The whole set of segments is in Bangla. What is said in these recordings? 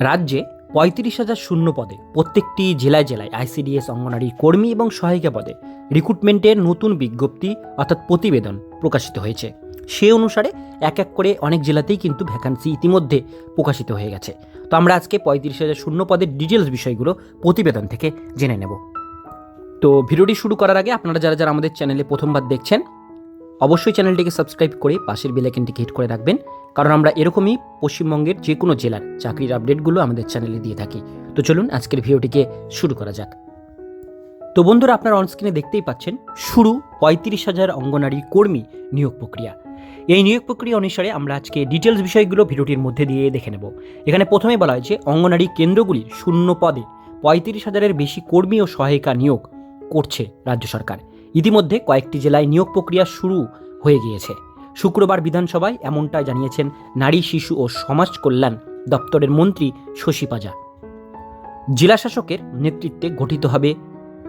রাজ্যে পঁয়ত্রিশ হাজার শূন্য পদে প্রত্যেকটি জেলায় জেলায় আইসিডিএস অঙ্গনারী কর্মী এবং সহায়িকা পদে রিক্রুটমেন্টের নতুন বিজ্ঞপ্তি অর্থাৎ প্রতিবেদন প্রকাশিত হয়েছে। সে অনুসারে এক এক করে অনেক জেলাতেই কিন্তু ভ্যাকান্সি ইতিমধ্যে প্রকাশিত হয়ে গেছে। তো আমরা আজকে পঁয়ত্রিশ হাজার শূন্য পদের ডিটেলস বিষয়গুলো প্রতিবেদন থেকে জেনে নেব। তো ভিডিওটি শুরু করার আগে আপনারা যারা যারা আমাদের চ্যানেলে প্রথমবার দেখছেন অবশ্যই চ্যানেলটিকে সাবস্ক্রাইব করে পাশের বেলাইকেনটিকে হিট করে রাখবেন, কারণ আমরা এরকমই পশ্চিমবঙ্গের যে কোনো জেলার চাকরির আপডেটগুলো আমাদের চ্যানেলে দিয়ে থাকি। তো চলুন আজকের ভিডিওটিকে শুরু করা যাক। তো বন্ধুরা, আপনারা অনস্ক্রিনে দেখতেই পাচ্ছেন, শুরু পঁয়ত্রিশ হাজার অঙ্গনারী কর্মী নিয়োগ প্রক্রিয়া। এই নিয়োগ প্রক্রিয়া অনুসারে আমরা আজকে ডিটেলস বিষয়গুলো ভিডিওটির মধ্যে দিয়ে দেখে নেব। এখানে প্রথমে বলা হয়েছে, অঙ্গনারী কেন্দ্রগুলি শূন্য পদে পঁয়ত্রিশ হাজারের বেশি কর্মী ও সহায়িকা নিয়োগ করছে রাজ্য সরকার। ইতিমধ্যে কয়েকটি জেলায় নিয়োগ প্রক্রিয়া শুরু হয়ে গিয়েছে। শুক্রবার বিধানসভায় এমনটাই জানিয়েছেন নারী, শিশু ও সমাজ কল্যাণ দপ্তরের মন্ত্রী শশী পাজা। জেলা শাসকের নেতৃত্বে গঠিত হবে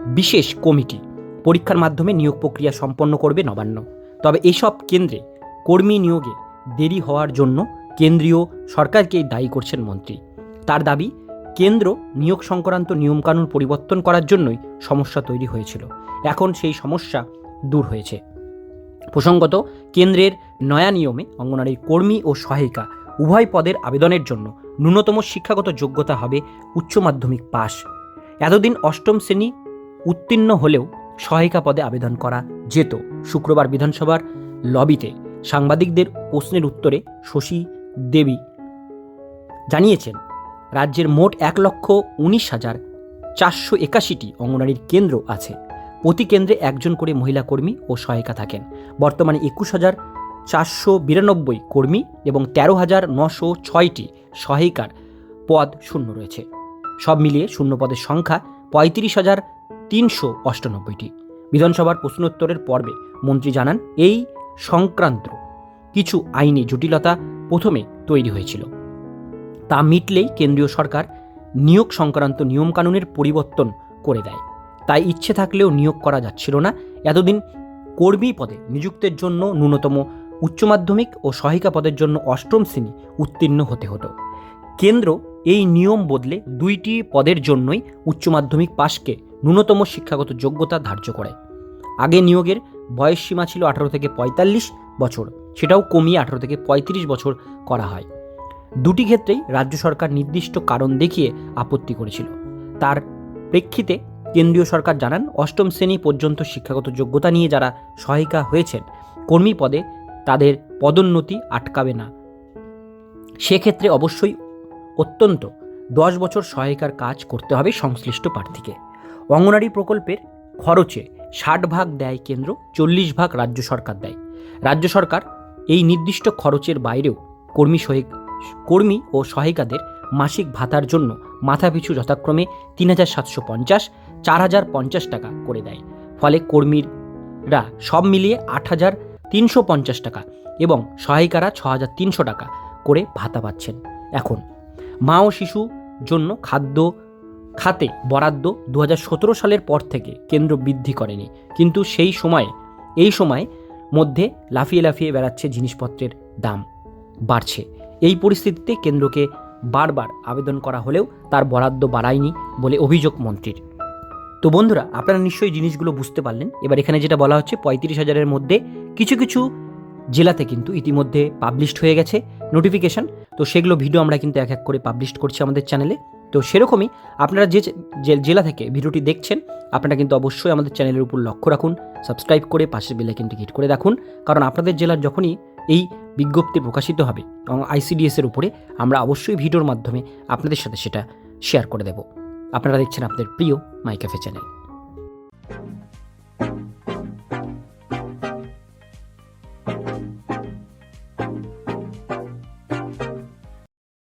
বিশেষ কমিটি। পরীক্ষার মাধ্যমে নিয়োগ প্রক্রিয়া সম্পন্ন করবে নবান্ন। তবে এসব কেন্দ্রে কর্মী নিয়োগে দেরি হওয়ার জন্য কেন্দ্রীয় সরকারকেই দায়ী করছেন মন্ত্রী। তার দাবি কেন্দ্র নিয়োগ সংক্রান্ত নিয়মকানুন পরিবর্তন করার জন্যই সমস্যা তৈরি হয়েছিল। এখন সেই সমস্যা দূর হয়েছে। প্রসঙ্গত, কেন্দ্রের নয়া নিয়মে অঙ্গনারীর কর্মী ও সহায়িকা উভয় পদের আবেদনের জন্য ন্যূনতম শিক্ষাগত যোগ্যতা হবে উচ্চ মাধ্যমিক পাস এতদিন অষ্টম শ্রেণি উত্তীর্ণ হলেও সহায়িকা পদে আবেদন করা যেত। শুক্রবার বিধানসভার লবিতে সাংবাদিকদের প্রশ্নের উত্তরে শশী দেবী জানিয়েছেন রাজ্যের মোট এক লক্ষ উনিশ হাজার চারশো একাশিটি অঙ্গনারীর কেন্দ্র আছে। প্রতি কেন্দ্রে একজন করে মহিলা কর্মী ও সহায়িকা থাকেন। বর্তমানে একুশ হাজার চারশো বিরানব্বই কর্মী এবং তেরো হাজার নশো ছয়টি সহায়িকার পদ শূন্য রয়েছে। সব মিলিয়ে শূন্য পদের সংখ্যা পঁয়ত্রিশ হাজার তিনশো অষ্টানব্বইটি। বিধানসভার প্রশ্নোত্তরের পর্বে মন্ত্রী জানান, এই সংক্রান্ত কিছু আইনি জটিলতা প্রথমে তৈরি হয়েছিল। তা মিটলেই কেন্দ্রীয় সরকার নিয়োগ সংক্রান্ত নিয়মকানুনের পরিবর্তন করে দেয়। তাই ইচ্ছে থাকলেও নিয়োগ করা যাচ্ছিল না। এতদিন কর্মী পদে নিযুক্তের জন্য ন্যূনতম উচ্চ মাধ্যমিক ও সহায়িকা পদের জন্য অষ্টম শ্রেণি উত্তীর্ণ হতে হতো। কেন্দ্র এই নিয়ম বদলে দুইটি পদের জন্যই উচ্চ মাধ্যমিক পাশকে ন্যূনতম শিক্ষাগত যোগ্যতা ধার্য করে। আগে নিয়োগের বয়স সীমা ছিল আঠারো থেকে পঁয়তাল্লিশ বছর, সেটাও কমিয়ে আঠারো থেকে পঁয়ত্রিশ বছর করা হয়। দুটি ক্ষেত্রেই রাজ্য সরকার নির্দিষ্ট কারণ দেখিয়ে আপত্তি করেছিল। তার প্রেক্ষিতে কেন্দ্রীয় সরকার জানান, অষ্টম শ্রেণি পর্যন্ত শিক্ষাগত যোগ্যতা নিয়ে যারা সহায়িকা হয়েছেন, কর্মী পদে তাদের পদোন্নতি আটকাবে না। সেক্ষেত্রে অবশ্যই অত্যন্ত দশ বছর সহায়িকার কাজ করতে হবে সংশ্লিষ্ট প্রার্থীকে। অঙ্গনারী প্রকল্পের খরচে ষাট ভাগ দেয় কেন্দ্র, চল্লিশ ভাগ রাজ্য সরকার দেয়। রাজ্য সরকার এই নির্দিষ্ট খরচের বাইরেও কর্মী সহায়িক কর্মী ও সহায়িকাদের মাসিক ভাতার জন্য মাথাপিছু যথাক্রমে তিন হাজার সাতশো পঞ্চাশ, চার হাজার পঞ্চাশ টাকা করে দেয়। ফলে কর্মীরা সব মিলিয়ে আট হাজার তিনশো পঞ্চাশ টাকা এবং সহায়িকারা ছ হাজার তিনশো টাকা করে ভাতা পাচ্ছেন। এখন, মা ও শিশু জন্য খাদ্য, খাতে বরাদ্দ দু হাজার সতেরো সালের পর থেকে কেন্দ্র বৃদ্ধি করেনি। কিন্তু সেই সময়ে, এই সময় মধ্যে লাফিয়ে লাফিয়ে বেড়াচ্ছে জিনিসপত্রের দাম। বাড়ছে। এই পরিস্থিতিতে কেন্দ্রকে বারবার আবেদন করা হলেও তার বরাদ্দ বাড়ায়নি বলে অভিযোগ মন্ত্রীর। তো বন্ধুরা, আপনারা নিশ্চয়ই জিনিসগুলো বুঝতে পারলেন। এবার এখানে যেটা বলা হচ্ছে, পঁয়ত্রিশ হাজারের মধ্যে কিছু কিছু জেলাতে কিন্তু ইতিমধ্যে পাবলিশড হয়ে গেছে নোটিফিকেশান তো সেগুলো ভিডিও আমরা কিন্তু এক এক করে পাবলিশ করছি আমাদের চ্যানেলে তো সেরকমই আপনারা যে জেলা থেকে ভিডিওটি দেখছেন, আপনারা কিন্তু অবশ্যই আমাদের চ্যানেলের উপর লক্ষ্য রাখুন সাবস্ক্রাইব করে পাশের বেলাইকনটি হিট করে রাখুন। কারণ আপনাদের জেলার যখনই এই বিজ্ঞপ্তি প্রকাশিত হবে এবং আইসিডিএসের উপরে আমরা অবশ্যই ভিডিওর মাধ্যমে আপনাদের সাথে সেটা শেয়ার করে দেব। আপনারা দেখছেন আপনাদের প্রিয় মাইক্যাফে চ্যানেল।